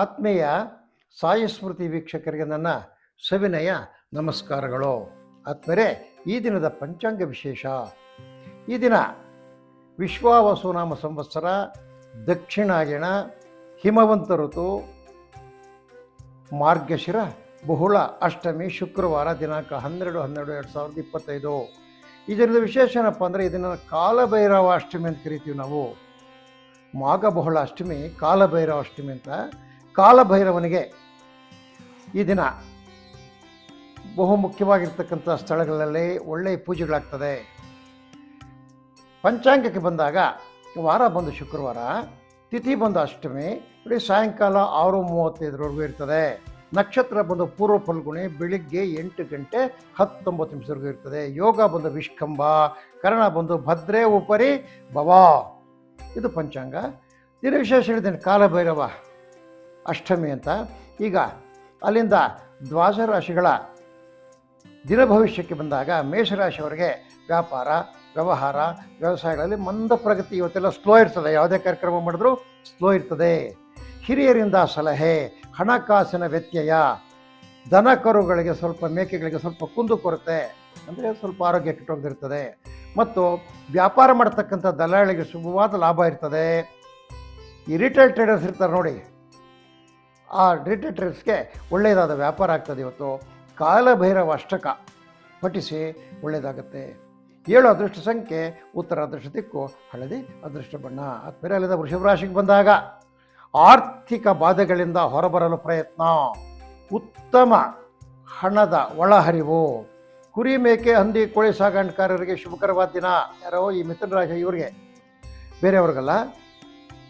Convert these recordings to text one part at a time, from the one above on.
ಆತ್ಮೀಯ ಸಾಯಸ್ಮೃತಿ ವೀಕ್ಷಕರಿಗೆ ನನ್ನ ಸವಿನಯ ನಮಸ್ಕಾರಗಳು. ಆತ್ಮರೇ ಈ ದಿನದ ಪಂಚಾಂಗ ವಿಶೇಷ. ಈ ದಿನ ವಿಶ್ವಾವಸುನಾಮ ಸಂವತ್ಸರ, ದಕ್ಷಿಣಾಯಣ, ಹಿಮವಂತ ಋತು, ಮಾರ್ಗಶಿರ, ಬಹುಳ, ಅಷ್ಟಮಿ, ಶುಕ್ರವಾರ, ದಿನಾಂಕ ಹನ್ನೆರಡು ಹನ್ನೆರಡು, ಎರಡು ಸಾವಿರದ ಇಪ್ಪತ್ತೈದು. ಈ ದಿನದ ವಿಶೇಷ ಏನಪ್ಪ ಅಂದರೆ ಇದನ್ನು ಕಾಲಭೈರವ ಅಷ್ಟಮಿ ಅಂತ ಕರಿತೀವಿ ನಾವು. ಮಾಘ, ಬಹುಳ, ಅಷ್ಟಮಿ ಕಾಲಭೈರವ ಅಷ್ಟಮಿ ಅಂತ ಕಾಲಭೈರವನಿಗೆ ಈ ದಿನ ಬಹು ಮುಖ್ಯವಾಗಿರ್ತಕ್ಕಂಥ ಸ್ಥಳಗಳಲ್ಲಿ ಒಳ್ಳೆಯ ಪೂಜೆಗಳಾಗ್ತದೆ. ಪಂಚಾಂಗಕ್ಕೆ ಬಂದಾಗ ವಾರ ಬಂದು ಶುಕ್ರವಾರ, ತಿಥಿ ಬಂದು ಅಷ್ಟಮಿ, ಇಡೀ ಸಾಯಂಕಾಲ ಆರು ಮೂವತ್ತೈದರವರೆಗೂ ಇರ್ತದೆ. ನಕ್ಷತ್ರ ಬಂದು ಪೂರ್ವ ಫಲ್ಗುಣಿ, ಬೆಳಿಗ್ಗೆ ಎಂಟು ಗಂಟೆ ಹತ್ತೊಂಬತ್ತು ನಿಮಿಷವರೆಗೂ ಇರ್ತದೆ. ಯೋಗ ಬಂದು ವಿಷ್ಕಂಬ ಕರ್ಣ ಬಂದು ಭದ್ರೆ ಉಪರಿ ಭವ. ಇದು ಪಂಚಾಂಗ. ದಿನ ವಿಶೇಷ ಹೇಳಿದ್ದೇನೆ, ಕಾಲಭೈರವ. ಅಷ್ಟಮಿ ಅಂತ. ಈಗ ಅಲ್ಲಿಂದ ದ್ವಾದಶ ರಾಶಿಗಳ ದಿನ ಭವಿಷ್ಯಕ್ಕೆ ಬಂದಾಗ ಮೇಷರಾಶಿಯವರಿಗೆ ವ್ಯಾಪಾರ, ವ್ಯವಹಾರ, ವ್ಯವಸಾಯಗಳಲ್ಲಿ ಮಂದ ಪ್ರಗತಿ ಇವತ್ತೆಲ್ಲ ಸ್ಲೋ ಇರ್ತದೆ. ಯಾವುದೇ ಕಾರ್ಯಕ್ರಮ ಮಾಡಿದ್ರೂ ಸ್ಲೋ ಇರ್ತದೆ. ಹಿರಿಯರಿಂದ ಸಲಹೆ, ಹಣಕಾಸಿನ ವ್ಯತ್ಯಯ, ದನ ಕರುಗಳಿಗೆ ಸ್ವಲ್ಪ ಮೇಕೆಗಳಿಗೆ ಸ್ವಲ್ಪ ಕುಂದು ಕೊರತೆ ಅಂದರೆ ಸ್ವಲ್ಪ ಆರೋಗ್ಯ ಕೆಟ್ಟೋಗಿರ್ತದೆ ಮತ್ತು ವ್ಯಾಪಾರ ಮಾಡ್ತಕ್ಕಂಥ ದಲ್ಲಾಳಿಗೆ ಶುಭವಾದ ಲಾಭ ಇರ್ತದೆ. ಈ ರಿಟೇಲ್ ಟ್ರೇಡರ್ಸ್ ಇರ್ತಾರೆ ನೋಡಿ. ಆ ರಿಟೇಲ್ ಟ್ರೇಡರ್ಸ್ಗೆ ಒಳ್ಳೆಯದಾದ ವ್ಯಾಪಾರ ಆಗ್ತದೆ ಇವತ್ತು. ಕಾಲಭೈರವ ಅಷ್ಟಕ. ಪಠಿಸಿ ಒಳ್ಳೆಯದಾಗುತ್ತೆ. ಏಳು ಅದೃಷ್ಟ ಸಂಖ್ಯೆ, ಉತ್ತರ ಅದೃಷ್ಟ ದಿಕ್ಕು, ಹಳದಿ ಅದೃಷ್ಟ ಬಣ್ಣ. ಆದ್ಮೇಲೆ ಅಲ್ಲಿಂದ ವೃಷಭ ರಾಶಿಗೆ ಬಂದಾಗ ಆರ್ಥಿಕ ಬಾಧೆಗಳಿಂದ ಹೊರಬರಲು ಪ್ರಯತ್ನ. ಉತ್ತಮ ಹಣದ ಒಳಹರಿವು. ಕುರಿ ಮೇಕೆ, ಹಂದಿ, ಕೋಳಿ ಸಾಗಾಣಿಕಾರರಿಗೆ ಶುಭಕರವಾದ ದಿನ. ಯಾರೋ ಈ ಮಿಥುನ ರಾಶಿ ಇವರಿಗೆ ಬೇರೆಯವ್ರಿಗಲ್ಲ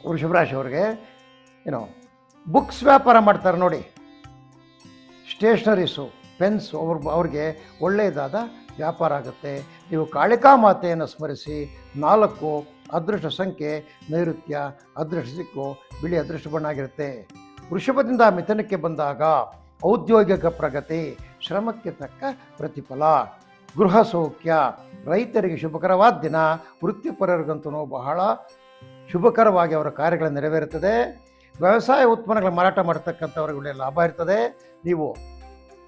ವೃಷಭ ರಾಶಿಯವ್ರಿಗೆ ಏನೋ ಬುಕ್ಸ್ ವ್ಯಾಪಾರ ಮಾಡ್ತಾರೆ ನೋಡಿ. ಸ್ಟೇಷ್ನರೀಸು, ಪೆನ್ಸ್ ಅವ್ರ ಅವ್ರಿಗೆ ಒಳ್ಳೆಯದಾದ ವ್ಯಾಪಾರ ಆಗುತ್ತೆ. ನೀವು ಕಾಳಿಕಾ ಮಾತೆಯನ್ನು ಸ್ಮರಿಸಿ, ನಾಲ್ಕು ಅದೃಷ್ಟ ಸಂಖ್ಯೆ, ನೈಋತ್ಯ ಅದೃಷ್ಟ ದಿಕ್ಕು ಬಿಳಿ ಅದೃಷ್ಟ ಬಣ್ಣ ಆಗಿರುತ್ತೆ. ವೃಷಭದಿಂದ ಮಿಥನಕ್ಕೆ ಬಂದಾಗ ಔದ್ಯೋಗಿಕ ಪ್ರಗತಿ, ಶ್ರಮಕ್ಕೆ ತಕ್ಕ ಪ್ರತಿಫಲ. ಗೃಹ ಸೌಖ್ಯ, ರೈತರಿಗೆ ಶುಭಕರವಾದ ದಿನ, ವೃತ್ತಿಪರರಿಗಂತೂ ಬಹಳ ಶುಭಕರವಾಗಿ ಅವರ ಕಾರ್ಯಗಳು ನೆರವೇರುತ್ತದೆ. ವ್ಯವಸಾಯ ಉತ್ಪನ್ನಗಳ ಮಾರಾಟ ಮಾಡ್ತಕ್ಕಂಥವ್ರಿಗೆ ಲಾಭ ಇರ್ತದೆ. ನೀವು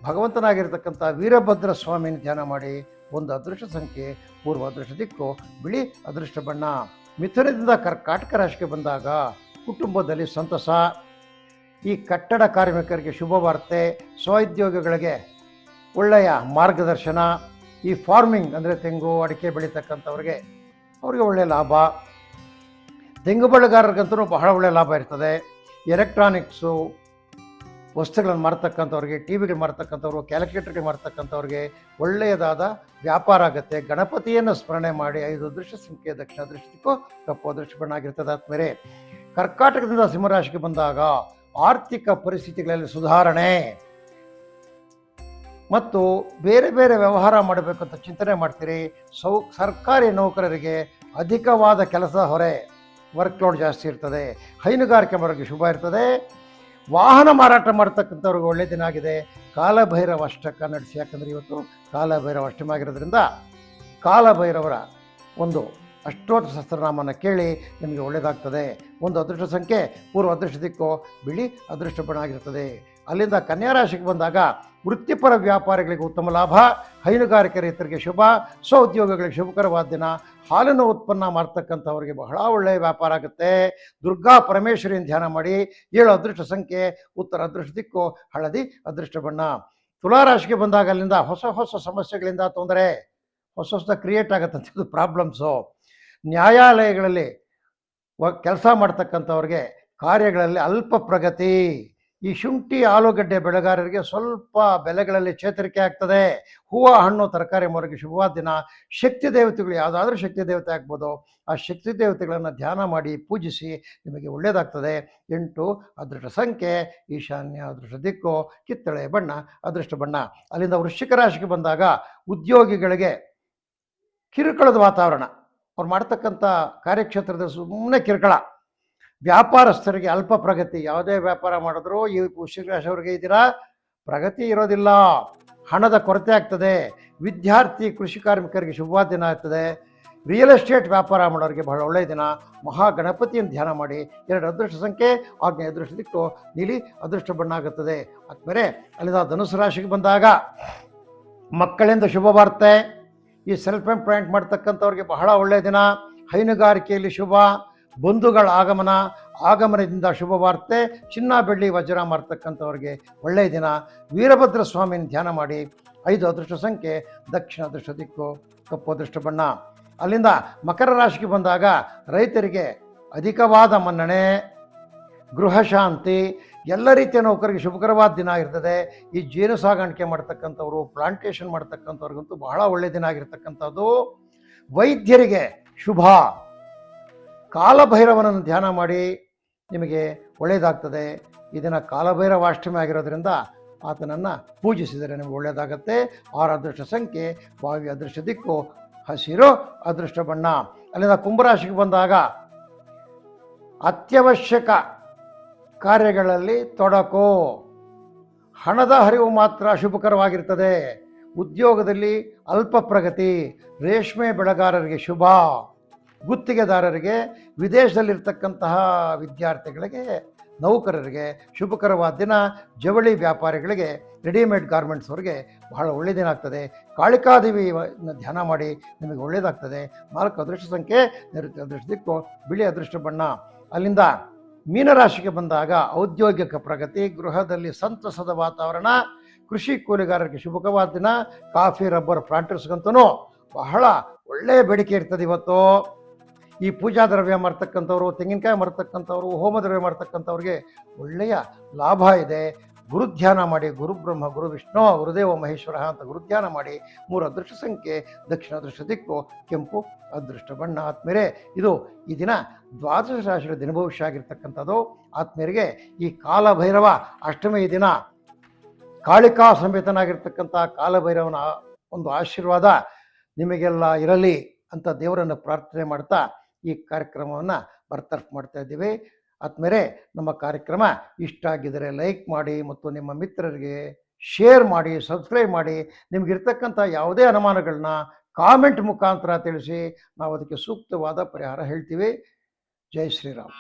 ಭಗವಂತನಾಗಿರ್ತಕ್ಕಂಥ ವೀರಭದ್ರ ಸ್ವಾಮಿನ ಧ್ಯಾನ ಮಾಡಿ, ಒಂದು ಅದೃಷ್ಟ ಸಂಖ್ಯೆ, ಪೂರ್ವ ಅದೃಷ್ಟ ದಿಕ್ಕು, ಬಿಳಿ ಅದೃಷ್ಟ ಬಣ್ಣ, ಮಿಥುನದಿಂದ ಕರ್ಕಾಟಕ ರಾಶಿಗೆ ಬಂದಾಗ ಕುಟುಂಬದಲ್ಲಿ ಸಂತಸ. ಈ ಕಟ್ಟಡ ಕಾರ್ಮಿಕರಿಗೆ ಶುಭ ವಾರ್ತೆ ಸ್ವೋದ್ಯೋಗಿಗಳಿಗೆ ಒಳ್ಳೆಯ ಮಾರ್ಗದರ್ಶನ, ಈ ಫಾರ್ಮಿಂಗ್ ಅಂದರೆ ತೆಂಗು, ಅಡಿಕೆ ಬೆಳೀತಕ್ಕಂಥವ್ರಿಗೆ ಅವರಿಗೆ ಒಳ್ಳೆಯ ಲಾಭ. ತೆಂಗು ಬೆಳೆಗಾರರಿಗಂತೂ ಬಹಳ ಒಳ್ಳೆಯ ಲಾಭ ಇರ್ತದೆ. ಎಲೆಕ್ಟ್ರಾನಿಕ್ಸು ವಸ್ತುಗಳನ್ನು ಮಾಡ್ತಕ್ಕಂಥವ್ರಿಗೆ ಟಿ ವಿಗಳು ಮಾಡ್ತಕ್ಕಂಥವ್ರು ಕ್ಯಾಲ್ಕುಲೇಟರ್ಗಳು ಮಾರ್ತಕ್ಕಂಥವ್ರಿಗೆ ಒಳ್ಳೆಯದಾದ ವ್ಯಾಪಾರ ಆಗುತ್ತೆ. ಗಣಪತಿಯನ್ನು ಸ್ಮರಣೆ ಮಾಡಿ ಐದು ದೃಶ್ಯ ಸಂಖ್ಯೆ, ದಕ್ಷಿಣ ದೃಷ್ಟಿಕ್ಕೂ ತಪ್ಪು ಅದೃಷ್ಟ ಬಣ್ಣ ಆಗಿರ್ತದೆ ಆದ್ಮೇಲೆ. ಕರ್ಕಾಟಕದಿಂದ ಸಿಂಹರಾಶಿಗೆ ಬಂದಾಗ ಆರ್ಥಿಕ ಪರಿಸ್ಥಿತಿಗಳಲ್ಲಿ ಸುಧಾರಣೆ. ಮತ್ತು ಬೇರೆ ಬೇರೆ ವ್ಯವಹಾರ ಮಾಡಬೇಕಂತ ಚಿಂತನೆ ಮಾಡ್ತೀರಿ. ಸೌ, ಸರ್ಕಾರಿ ನೌಕರರಿಗೆ ಅಧಿಕವಾದ ಕೆಲಸ ಹೊರೆ. ವರ್ಕ್ ಲೋಡ್ ಜಾಸ್ತಿ ಇರ್ತದೆ, ಹೈನುಗಾರಿಕೆ ಮಾಡೋರಿಗೆ ಶುಭ ಇರ್ತದೆ. ವಾಹನ ಮಾರಾಟ ಮಾಡ್ತಕ್ಕಂಥವ್ರಿಗೆ ಒಳ್ಳೆಯ ದಿನ ಆಗಿದೆ. ಕಾಲಭೈರವ ಅಷ್ಟಕ ನಡೆಸಿ, ಯಾಕಂದರೆ ಇವತ್ತು ಕಾಲಭೈರವ ಅಷ್ಟಮ ಆಗಿರೋದ್ರಿಂದ ಕಾಲಭೈರವರ ಒಂದು ಅಷ್ಟೋತ್ತರ ಸಹಸ್ರನಾಮನ ಕೇಳಿ ನಿಮಗೆ ಒಳ್ಳೆಯದಾಗ್ತದೆ ಒಂದು ಅದೃಷ್ಟ ಸಂಖ್ಯೆ, ಪೂರ್ವ ಅದೃಷ್ಟ ದಿಕ್ಕು ಬಿಳಿ ಅದೃಷ್ಟ ಬಣ್ಣ ಆಗಿರ್ತದೆ. ಅಲ್ಲಿಂದ ಕನ್ಯಾ ರಾಶಿಗೆ ಬಂದಾಗ ವೃತ್ತಿಪರ ವ್ಯಾಪಾರಿಗಳಿಗೆ ಉತ್ತಮ ಲಾಭ, ಹೈನುಗಾರಿಕೆ ರೈತರಿಗೆ ಶುಭ, ಸ್ವಉದ್ಯೋಗಗಳಿಗೆ ಶುಭಕರವಾದ ದಿನ, ಹಾಲಿನ ಉತ್ಪನ್ನ ಮಾಡ್ತಕ್ಕಂಥವ್ರಿಗೆ ಬಹಳ ಒಳ್ಳೆಯ ವ್ಯಾಪಾರ ಆಗುತ್ತೆ. ದುರ್ಗಾ ಪರಮೇಶ್ವರಿಯನ್ನು ಧ್ಯಾನ ಮಾಡಿ, ಏಳು ಅದೃಷ್ಟ ಸಂಖ್ಯೆ, ಉತ್ತರ ಅದೃಷ್ಟ ದಿಕ್ಕು, ಹಳದಿ ಅದೃಷ್ಟ ಬಣ್ಣ. ತುಲಾರಾಶಿಗೆ ಬಂದಾಗ ಅಲ್ಲಿಂದ ಹೊಸ ಹೊಸ ಸಮಸ್ಯೆಗಳಿಂದ ತೊಂದರೆ, ಹೊಸ ಹೊಸ ಕ್ರಿಯೇಟ್ ಆಗತ್ತಂತ ಇದು ಪ್ರಾಬ್ಲಮ್ಸು ನ್ಯಾಯಾಲಯಗಳಲ್ಲಿ ಕೆಲಸ ಮಾಡ್ತಕ್ಕಂಥವ್ರಿಗೆ ಕಾರ್ಯಗಳಲ್ಲಿ ಅಲ್ಪ ಪ್ರಗತಿ. ಈ ಶುಂಠಿ ಆಲೂಗಡ್ಡೆ ಬೆಳೆಗಾರರಿಗೆ ಸ್ವಲ್ಪ ಬೆಲೆಗಳಲ್ಲಿ ಚೇತರಿಕೆ ಆಗ್ತದೆ. ಹೂವು, ಹಣ್ಣು, ತರಕಾರಿ ಮೊರಗೆ ಶುಭವಾದ ದಿನ. ಶಕ್ತಿ ದೇವತೆಗಳು ಯಾವುದಾದ್ರೂ ಶಕ್ತಿ ದೇವತೆ ಆಗ್ಬೋದು. ಆ ಶಕ್ತಿ ದೇವತೆಗಳನ್ನು ಧ್ಯಾನ ಮಾಡಿ ಪೂಜಿಸಿ ನಿಮಗೆ ಒಳ್ಳೆಯದಾಗ್ತದೆ ಎಂಟು, ಅದೃಷ್ಟ ಸಂಖ್ಯೆ, ಈಶಾನ್ಯ ಅದೃಷ್ಟ ದಿಕ್ಕು, ಕಿತ್ತಳೆ ಬಣ್ಣ, ಅದೃಷ್ಟ ಬಣ್ಣ. ಅಲ್ಲಿಂದ ವೃಶ್ಚಿಕ ರಾಶಿಗೆ ಬಂದಾಗ ಉದ್ಯೋಗಿಗಳಿಗೆ ಕಿರುಕುಳದ ವಾತಾವರಣ. ಅವ್ರು ಮಾಡ್ತಕ್ಕಂಥ ಕಾರ್ಯಕ್ಷೇತ್ರದ ಸುಮ್ಮನೆ ಕಿರುಕುಳ. ವ್ಯಾಪಾರಸ್ಥರಿಗೆ ಅಲ್ಪ ಪ್ರಗತಿ. ಯಾವುದೇ ವ್ಯಾಪಾರ ಮಾಡಿದ್ರು ಈ ವೃಶ್ಚಿಕ ರಾಶಿಯವ್ರಿಗೆ ಇದ್ದೀರಾ ಪ್ರಗತಿ ಇರೋದಿಲ್ಲ. ಹಣದ ಕೊರತೆ ಆಗ್ತದೆ. ವಿದ್ಯಾರ್ಥಿ, ಕೃಷಿ ಕಾರ್ಮಿಕರಿಗೆ ಶುಭವಾದ ದಿನ ಆಗ್ತದೆ. ರಿಯಲ್ ಎಸ್ಟೇಟ್ ವ್ಯಾಪಾರ ಮಾಡೋರಿಗೆ ಬಹಳ ಒಳ್ಳೆಯ ದಿನ. ಮಹಾಗಣಪತಿಯನ್ನು ಧ್ಯಾನ ಮಾಡಿ. ಎರಡು ಅದೃಷ್ಟ ಸಂಖ್ಯೆ ಆಗ್ನೆ ಅದೃಷ್ಟ ದಿಕ್ಕು, ನೀಲಿ ಅದೃಷ್ಟ ಬಣ್ಣ ಆಗುತ್ತದೆ. ಆದ್ಮೇಲೆ ಅಲ್ಲಿಂದ ಧನುಸು ರಾಶಿಗೆ ಬಂದಾಗ ಮಕ್ಕಳಿಂದ ಶುಭ ವಾರ್ತೆ. ಈ ಸೆಲ್ಫ್ ಎಂಪ್ಲಾಯ್ಮೆಂಟ್ ಮಾಡ್ತಕ್ಕಂಥವ್ರಿಗೆ ಬಹಳ ಒಳ್ಳೆಯ ದಿನ. ಹೈನುಗಾರಿಕೆಯಲ್ಲಿ ಶುಭ. ಬಂಧುಗಳ ಆಗಮನ, ಆಗಮನದಿಂದ ಶುಭವಾರ್ತೆ, ಚಿನ್ನ, ಬೆಳ್ಳಿ, ವಜ್ರ ಮಾಡ್ತಕ್ಕಂಥವ್ರಿಗೆ ಒಳ್ಳೆಯ ದಿನ. ವೀರಭದ್ರ ಸ್ವಾಮಿನ ಧ್ಯಾನ ಮಾಡಿ. ಐದು ಅದೃಷ್ಟ ಸಂಖ್ಯೆ, ದಕ್ಷಿಣ ಅದೃಷ್ಟ ದಿಕ್ಕು, ಕಪ್ಪು ಅದೃಷ್ಟ ಬಣ್ಣ. ಅಲ್ಲಿಂದ ಮಕರ ರಾಶಿಗೆ ಬಂದಾಗ ರೈತರಿಗೆ ಅಧಿಕವಾದ ಮನ್ನಣೆ, ಗೃಹ ಶಾಂತಿ, ಎಲ್ಲ ರೀತಿಯ ನೌಕರಿಗೆ ಶುಭಕರವಾದ ದಿನ ಇರ್ತದೆ. ಈ ಜೇನು ಸಾಗಾಣಿಕೆ ಮಾಡ್ತಕ್ಕಂಥವ್ರು ಪ್ಲಾಂಟೇಶನ್ ಮಾಡ್ತಕ್ಕಂಥವ್ರಿಗಂತೂ ಬಹಳ ಒಳ್ಳೆಯ ದಿನ ಆಗಿರ್ತಕ್ಕಂಥದ್ದು. ವೈದ್ಯರಿಗೆ ಶುಭ. ಕಾಲಭೈರವನನ್ನು ಧ್ಯಾನ ಮಾಡಿ ನಿಮಗೆ ಒಳ್ಳೆಯದಾಗ್ತದೆ. ಇದನ್ನು ಕಾಲಭೈರವ ಅಷ್ಟಮಿ ಆಗಿರೋದ್ರಿಂದ ಆತನನ್ನು ಪೂಜಿಸಿದರೆ ನಿಮಗೆ ಒಳ್ಳೆಯದಾಗತ್ತೆ. ಆರು ಅದೃಷ್ಟ ಸಂಖ್ಯೆ, ಬಾವಿ ಅದೃಷ್ಟ ದಿಕ್ಕು, ಹಸಿರು ಅದೃಷ್ಟ ಬಣ್ಣ. ಅಲ್ಲಿಂದ ಕುಂಭರಾಶಿಗೆ ಬಂದಾಗ ಅತ್ಯವಶ್ಯಕ ಕಾರ್ಯಗಳಲ್ಲಿ ತೊಡಕು. ಹಣದ ಹರಿವು ಮಾತ್ರ ಶುಭಕರವಾಗಿರ್ತದೆ. ಉದ್ಯೋಗದಲ್ಲಿ ಅಲ್ಪ ಪ್ರಗತಿ ರೇಷ್ಮೆ ಬೆಳೆಗಾರರಿಗೆ ಶುಭ. ಗುತ್ತಿಗೆದಾರರಿಗೆ ವಿದೇಶದಲ್ಲಿರ್ತಕ್ಕಂತಹ ವಿದ್ಯಾರ್ಥಿಗಳಿಗೆ, ನೌಕರರಿಗೆ, ಶುಭಕರವಾದ ದಿನ, ಜವಳಿ ವ್ಯಾಪಾರಿಗಳಿಗೆ ರೆಡಿಮೇಡ್ ಗಾರ್ಮೆಂಟ್ಸ್ ಅವರಿಗೆ ಬಹಳ ಒಳ್ಳೆಯ ದಿನ ಆಗ್ತದೆ. ಕಾಳಿಕಾದೇವಿ ಧ್ಯಾನ ಮಾಡಿ ನಿಮಗೆ ಒಳ್ಳೆಯದಾಗ್ತದೆ ನಾಲ್ಕು ಅದೃಷ್ಟ ಸಂಖ್ಯೆ ನೈಋತ್ಯ ಅದೃಷ್ಟ ದಿಕ್ಕು, ಬಿಳಿ ಅದೃಷ್ಟ ಬಣ್ಣ. ಅಲ್ಲಿಂದ ಮೀನರಾಶಿಗೆ ಬಂದಾಗ ಔದ್ಯೋಗಿಕ ಪ್ರಗತಿ, ಗೃಹದಲ್ಲಿ ಸಂತಸದ ವಾತಾವರಣ, ಕೃಷಿ ಕೂಲಿಗಾರರಿಗೆ ಶುಭಕವಾದ ದಿನ, ಕಾಫಿ, ರಬ್ಬರ್ ಪ್ಲಾಂಟರ್ಸ್ಗಂತೂ ಬಹಳ ಒಳ್ಳೆಯ ಬೇಡಿಕೆ ಇರ್ತದೆ ಇವತ್ತು. ಈ ಪೂಜಾ ದ್ರವ್ಯ ಮಾಡ್ತಕ್ಕಂಥವ್ರು ತೆಂಗಿನಕಾಯಿ ಮಾಡ್ತಕ್ಕಂಥವ್ರು ಹೋಮ ದ್ರವ್ಯ ಮಾಡ್ತಕ್ಕಂಥವ್ರಿಗೆ ಒಳ್ಳೆಯ ಲಾಭ ಇದೆ. ಗುರುಧ್ಯಾನ ಮಾಡಿ ಗುರುಬ್ರಹ್ಮ ಗುರು ವಿಷ್ಣು, ಗುರುದೇವ ಮಹೇಶ್ವರ ಅಂತ ಗುರುಧ್ಯಾನ ಮಾಡಿ, ಮೂರು ಅದೃಷ್ಟ ಸಂಖ್ಯೆ, ದಕ್ಷಿಣ ಅದೃಷ್ಟ ದಿಕ್ಕು, ಕೆಂಪು ಅದೃಷ್ಟ ಬಣ್ಣ ಆತ್ಮೀರೆ ಇದು ಈ ದಿನ ದ್ವಾದಶ ರಾಶಿಗಳ ದಿನಭವಿಷ್ಯ ಆಗಿರ್ತಕ್ಕಂಥದ್ದು. ಆತ್ಮೀಯರಿಗೆ ಈ ಕಾಲಭೈರವ ಅಷ್ಟಮಿ ದಿನ ಕಾಳಿಕಾ ಸಮೇತನಾಗಿರ್ತಕ್ಕಂಥ ಕಾಲಭೈರವನ ಒಂದು ಆಶೀರ್ವಾದ ನಿಮಗೆಲ್ಲ ಇರಲಿ ಅಂತ ದೇವರನ್ನು ಪ್ರಾರ್ಥನೆ ಮಾಡ್ತಾ ಈ ಕಾರ್ಯಕ್ರಮವನ್ನು ಬರ್ತರ್ಫ್ ಮಾಡ್ತಾ ಇದ್ದೀವಿ. ಆದ್ಮೇಲೆ ನಮ್ಮ ಕಾರ್ಯಕ್ರಮ ಇಷ್ಟ ಆಗಿದರೆ ಲೈಕ್ ಮಾಡಿ ಮತ್ತು ನಿಮ್ಮ ಮಿತ್ರರಿಗೆ ಶೇರ್ ಮಾಡಿ, ಸಬ್ಸ್ಕ್ರೈಬ್ ಮಾಡಿ. ನಿಮಗಿರ್ತಕ್ಕಂಥ ಯಾವುದೇ ಅನುಮಾನಗಳನ್ನ ಕಾಮೆಂಟ್ ಮುಖಾಂತರ ತಿಳಿಸಿ. ನಾವು ಅದಕ್ಕೆ ಸೂಕ್ತವಾದ ಪರಿಹಾರ ಹೇಳ್ತೀವಿ. ಜೈ ಶ್ರೀರಾಮ್.